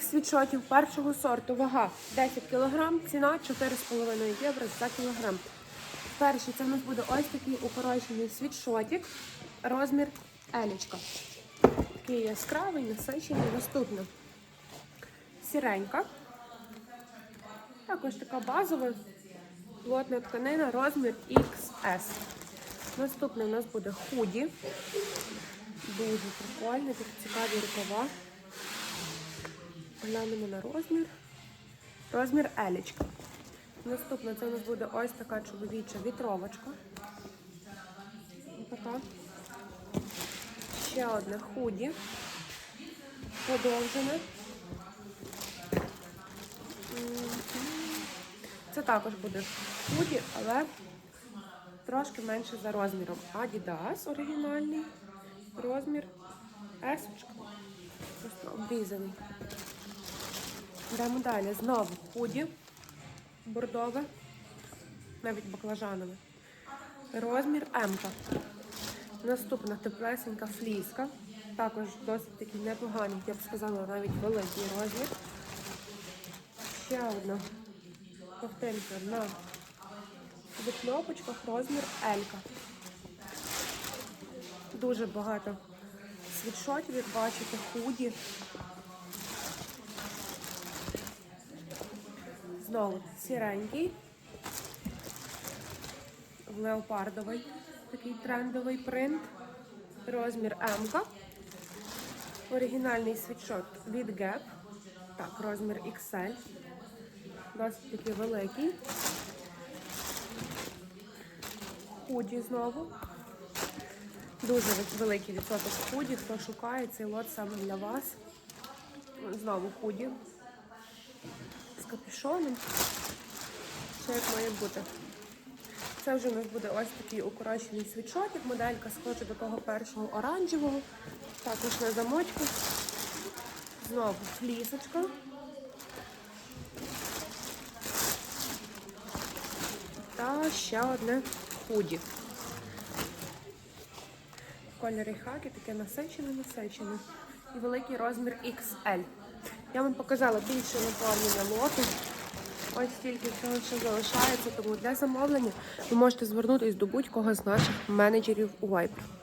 Світшотів першого сорту, вага 10 кг, ціна 4,5 євро за кілограм. Перший це в нас буде ось такий укорочений світшотик, розмір елічка. Такий яскравий, насичений. Наступна сіренька. Також така базова плотна тканина, розмір XS. Наступне у нас буде худі. Дуже прикольний, такі цікаві рукава. Глянемо на розмір. Розмір елічка. Наступна це у нас буде ось така чоловіча вітровочка. Така. Ще одне худі. Подовжене. Це також буде худі, але трошки менше за розміром. Adidas оригінальний. Розмір S. Просто обрізаний. Йдемо далі. Знову худі. Бордове. Навіть баклажанове. Розмір М. Наступна теплесенька фліска. Також досить такий непоганий, я б сказала, навіть великий розмір. Ще одна ковтинка на кнопочках, розмір Елька. Дуже багато світшотів, як бачите, худі. Знову сіренький, леопардовий, такий трендовий принт, розмір М. Оригінальний світшот від Gap. Так, розмір XL. Досить такий великий. Худі знову. Дуже великий відсоток худі. Хто шукає цей лот саме для вас. Знову худі. З капюшоном. Все як має бути. Це вже у нас буде ось такий укорочений світшотик. Моделька схожа до того першого оранжевого. Також на замочку. Знову флісочка. Та ще одне худі. Кольори хаки, таке насичене, насичене. І великий розмір XL. Я вам показала більше наповнення лоту. Ось тільки всього ще залишається, тому для замовлення ви можете звернутися до будь-кого з наших менеджерів у Viber.